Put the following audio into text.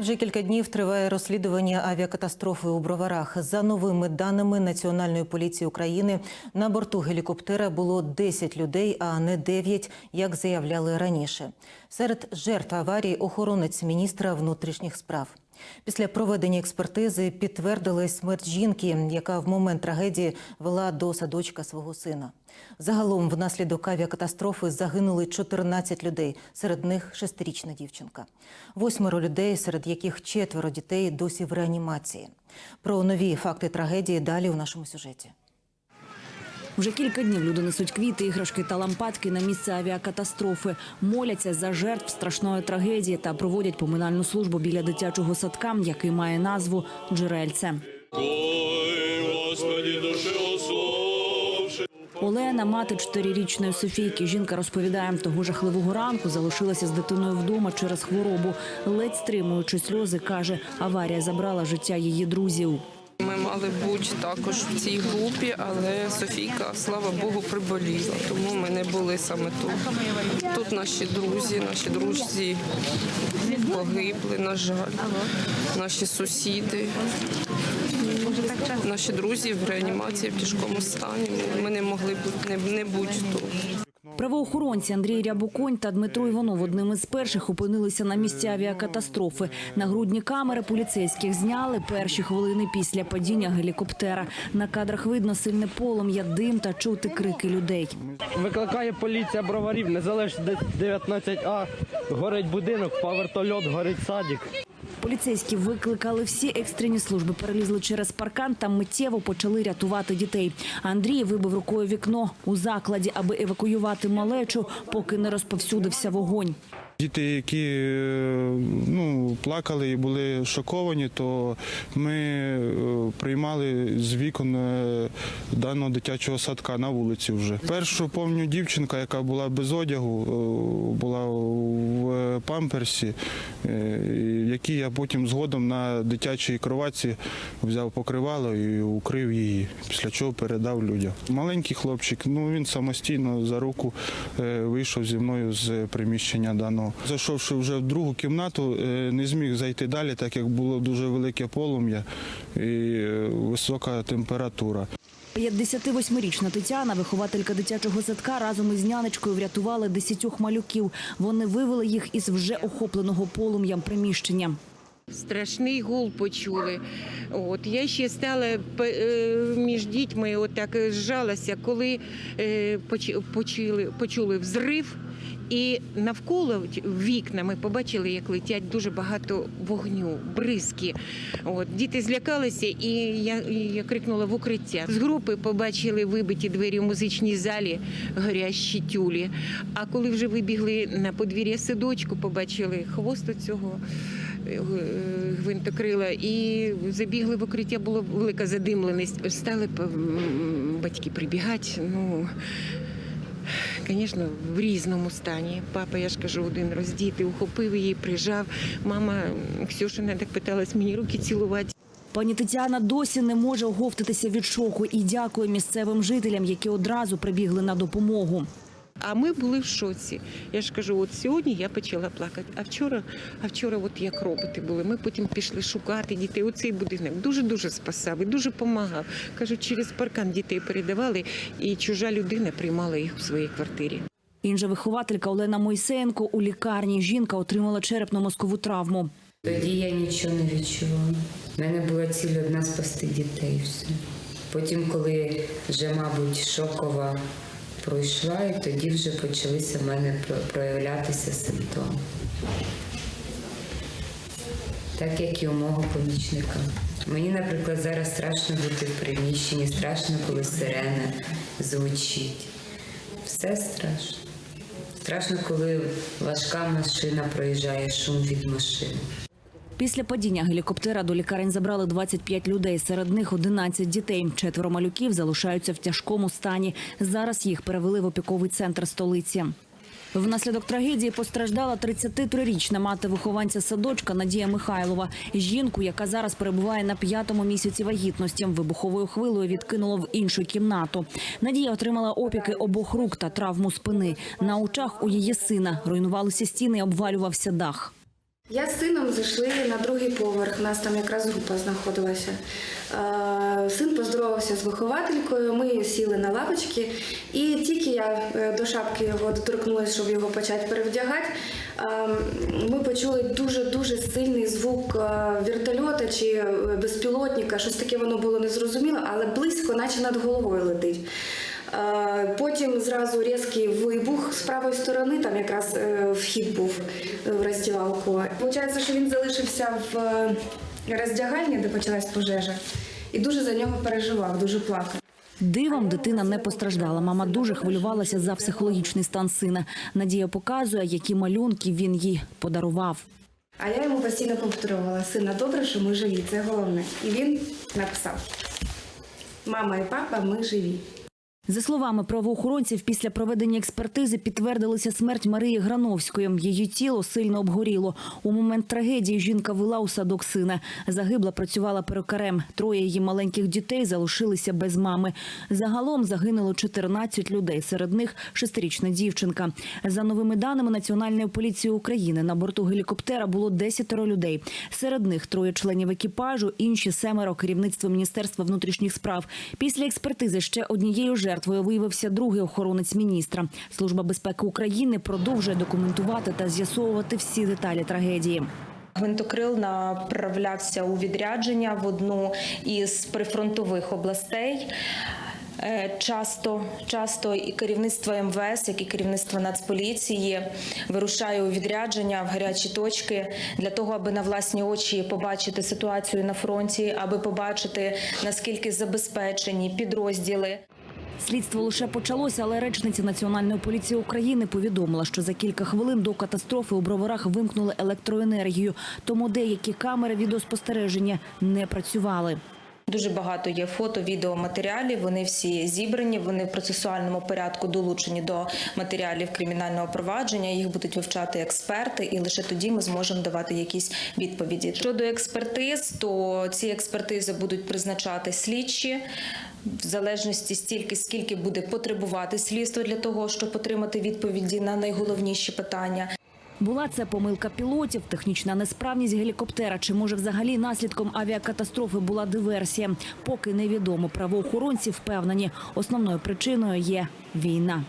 Вже кілька днів триває розслідування авіакатастрофи у Броварах. За новими даними Національної поліції України, на борту гелікоптера було 10 людей, а не 9, як заявляли раніше. Серед жертв аварії охоронець міністра внутрішніх справ. Після проведення експертизи підтвердили смерть жінки, яка в момент трагедії вела до садочка свого сина. Загалом внаслідок авіакатастрофи загинули 14 людей, серед них шестирічна дівчинка. Восьмеро людей, серед яких четверо дітей досі в реанімації. Про нові факти трагедії далі у нашому сюжеті. Вже кілька днів люди несуть квіти, іграшки та лампадки на місце авіакатастрофи, моляться за жертв страшної трагедії та проводять поминальну службу біля дитячого садка, який має назву Джерельце. Олена, мати чотирирічної Софійки. Жінка розповідає, того жахливого ранку залишилася з дитиною вдома через хворобу. Ледь стримуючи сльози, каже, аварія забрала життя її друзів. Мали бути також в цій групі, але Софійка, слава Богу, приболіла, тому ми не були саме тут. Тут наші друзі, наші друзі погибли, на жаль, наші сусіди. Наші друзі в реанімації в тяжкому стані. Ми не могли бути не бути тут. Правоохоронці Андрій Рябоконь та Дмитро Іванов одним із перших опинилися на місці авіакатастрофи. На грудні камери поліцейських зняли перші хвилини після падіння гелікоптера. На кадрах видно сильне полум'я, дим та чути крики людей. Викликає поліція броварів, незалежно 19А. Горить будинок, павертольот, горить садик. Поліцейські викликали всі екстрені служби, перелізли через паркан та миттєво почали рятувати дітей. Андрій вибив рукою вікно у закладі, аби евакуювати малечу, поки не розповсюдився вогонь. Діти, які е, ну, плакали і були шоковані, то ми е, приймали з вікон е, даного дитячого садка на вулиці вже. Першу повню дівчинка, яка була без одягу, була в памперсі, який я потім згодом на дитячій кроватці взяв покривало і укрив її, після чого передав людям. Маленький хлопчик, ну він самостійно за руку вийшов зі мною з приміщення даного. Зайшовши вже в другу кімнату, е, не зміг зайти далі, так як було дуже велике полум'я і е, висока температура. 58-річна Тетяна, вихователька дитячого садка, разом із нянечкою врятували десятьох малюків. Вони вивели їх із вже охопленого полум'ям приміщення. Страшний гул почули. От я ще стала е, між дітьми, отак е, зжалася, коли е, почули, почули взрив. І навколо вікна ми побачили, як летять дуже багато вогню, бризки. От діти злякалися, і я, я крикнула в укриття. З групи побачили вибиті двері в музичній залі, горящі тюлі. А коли вже вибігли на подвір'я садочку, побачили хвост цього гвинтокрила і забігли в укриття, була велика задимленість. Стали батьки прибігати. Ну, Звісно, в різному стані. Папа, я ж кажу, один роздітий, ухопив її, прижав. Мама Ксюшина так питалась мені руки цілувати. Пані Тетяна досі не може оговтатися від шоку і дякує місцевим жителям, які одразу прибігли на допомогу. А ми були в шоці. Я ж кажу, от сьогодні я почала плакати. А вчора, а вчора, от як роботи були. Ми потім пішли шукати дітей. Оцей будинок дуже дуже спасав і дуже допомагав. Кажуть, через паркан дітей передавали, і чужа людина приймала їх у своїй квартирі. Інша вихователька Олена Мойсеєнко у лікарні. Жінка отримала черепно-мозкову травму. Тоді я нічого не відчувала. У мене була ціль одна спасти дітей. Все. Потім, коли вже, мабуть, шокова пройшла, і тоді вже почалися в мене проявлятися симптоми. Так як і у мого помічника. Мені, наприклад, зараз страшно бути в приміщенні, страшно, коли сирена звучить. Все страшно. Страшно, коли важка машина проїжджає, шум від машини. Після падіння гелікоптера до лікарень забрали 25 людей. Серед них 11 дітей. Четверо малюків залишаються в тяжкому стані. Зараз їх перевели в опіковий центр столиці. Внаслідок трагедії постраждала 33-річна мати вихованця садочка Надія Михайлова. Жінку, яка зараз перебуває на п'ятому місяці вагітності, вибуховою хвилою відкинуло в іншу кімнату. Надія отримала опіки обох рук та травму спини. На очах у її сина руйнувалися стіни, обвалювався дах. Я з сином зайшли на другий поверх. У нас там якраз група знаходилася. Е, Син поздоровався з вихователькою. Ми сіли на лавочки, і тільки я е, до шапки його доторкнулася, щоб його почати перевдягати. е, Ми почули дуже дуже сильний звук вертольота чи безпілотника. Щось таке воно було незрозуміло, але близько, наче над головою летить. Потім зразу різкий вибух з правої сторони, там якраз е, вхід був е, в роздівалку. Получається, що він залишився в е, роздягальні, де почалась пожежа, і дуже за нього переживав, дуже плакав. Дивом дитина не постраждала. Мама дуже хвилювалася за психологічний стан сина. Надія показує, які малюнки він їй подарував. А я йому постійно повторювала: сина, добре, що ми живі, це головне. І він написав: Мама і папа, ми живі. За словами правоохоронців, після проведення експертизи підтвердилася смерть Марії Грановської. Її тіло сильно обгоріло. У момент трагедії жінка вела у садок сина. Загибла працювала перукарем. Троє її маленьких дітей залишилися без мами. Загалом загинуло 14 людей. Серед них шестирічна дівчинка. За новими даними Національної поліції України на борту гелікоптера було 10 людей. Серед них троє членів екіпажу, інші семеро керівництво Міністерства внутрішніх справ. Після експертизи ще однією жертвою виявився другий охоронець міністра. Служба безпеки України продовжує документувати та з'ясовувати всі деталі трагедії. Гвинтокрил направлявся у відрядження в одну із прифронтових областей. Е, Часто, часто і керівництво МВС, як і керівництво Нацполіції вирушає у відрядження в гарячі точки для того, аби на власні очі побачити ситуацію на фронті, аби побачити наскільки забезпечені підрозділи. Слідство лише почалося, але речниця Національної поліції України повідомила, що за кілька хвилин до катастрофи у броварах вимкнули електроенергію, тому деякі камери відеоспостереження не працювали. Дуже багато є фото, відео, матеріалів. Вони всі зібрані. Вони в процесуальному порядку долучені до матеріалів кримінального провадження. Їх будуть вивчати експерти, і лише тоді ми зможемо давати якісь відповіді. Щодо експертиз, то ці експертизи будуть призначати слідчі. В залежності стільки, скільки буде потребувати слідство для того, щоб отримати відповіді на найголовніші питання. Була це помилка пілотів, технічна несправність гелікоптера. Чи може взагалі наслідком авіакатастрофи була диверсія? Поки невідомо. Правоохоронці впевнені, основною причиною є війна.